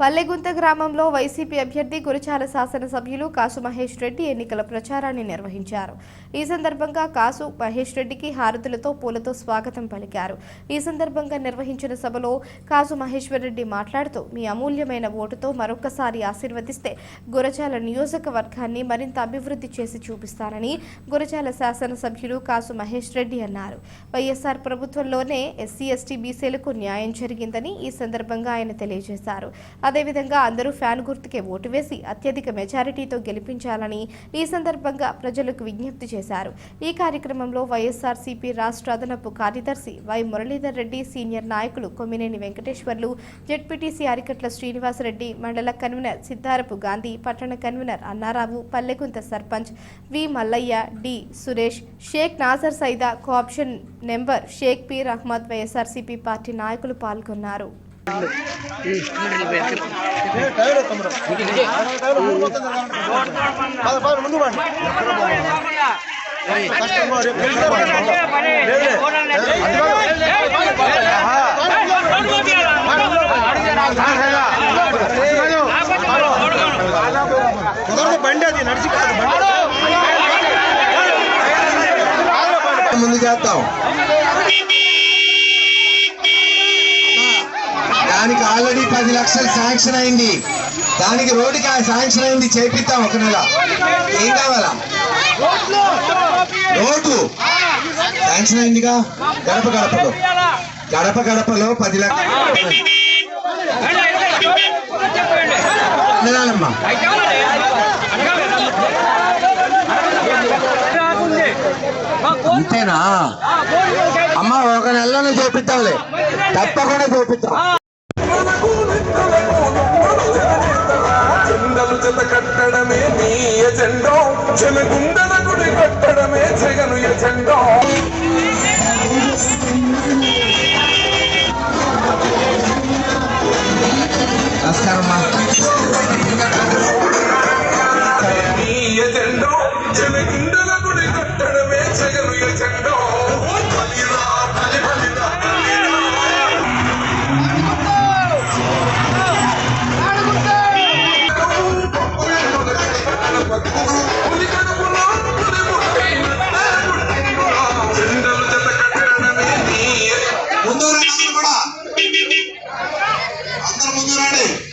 పల్లెగుంత గ్రామంలో వైసీపీ అభ్యర్థి గురచాల శాసనసభ్యులు కాసు మహేష్ రెడ్డి ఎన్నికల ప్రచారాన్ని నిర్వహించారు. ఈ సందర్భంగా కాసు మహేష్ రెడ్డికి హారతులతో పూలతో స్వాగతం పలికారు. ఈ సందర్భంగా నిర్వహించిన సభలో కాసు మహేశ్వర్ రెడ్డి మాట్లాడుతూ మీ అమూల్యమైన ఓటుతో మరొకసారి ఆశీర్వదిస్తే గురజాల నియోజకవర్గాన్ని మరింత అభివృద్ధి చేసి చూపిస్తానని గురజాల శాసనసభ్యులు కాసు మహేష్ రెడ్డి అన్నారు. వైఎస్ఆర్ ప్రభుత్వంలోనే ఎస్సీ ఎస్టీ బీసీలకు న్యాయం జరిగిందని ఈ సందర్భంగా ఆయన తెలియజేశారు. అదేవిధంగా అందరూ ఫ్యాన్ గుర్తుకే ఓటు వేసి అత్యధిక మెజారిటీతో గెలిపించాలని ఈ సందర్భంగా ప్రజలకు విజ్ఞప్తి చేశారు. ఈ కార్యక్రమంలో వైఎస్ఆర్సీపీ రాష్ట్ర అదనపు కార్యదర్శి వై మురళీధర్ రెడ్డి సీనియర్ నాయకులు కొమ్మినేని వెంకటేశ్వర్లు జెడ్పీటీసీ అరికట్ల శ్రీనివాసరెడ్డి మండల కన్వీనర్ సిద్ధారపు గాంధీ పట్టణ convener Annarao Pallegunta sarpanch V Mallaiah D Suresh Sheikh Nazar Saida co-option member Sheikh Peer Ahmed YSRCP party నాయకులు పాల్గొన్నారు. బండి అది నడిచి కాదు బండి ముందు చేద్దాం దానికి ఆల్రెడీ పది లక్షలు శాంక్షన్ అయింది. దానికి రోడ్డుకి శాంక్షన్ అయింది చేపిద్దాం ఒక నెల. ఏం కావాలా? రోడ్డు. శాంక్షన్ అయిందిగా? గడప గడపలో. గడప గడపలో పది లక్షలు అంతేనా? అమ్మ ఒక నెలలోనే చేపిద్దాంలే. తప్పకుండా చేపిద్దాం. కట్టడమే నీ ఎజెండో. జనగుండల గుడి కట్టడమే జగను ఎజెండో. నమస్కారం నీ ఎజెండో. జనగుండల చేస్తున్నాడు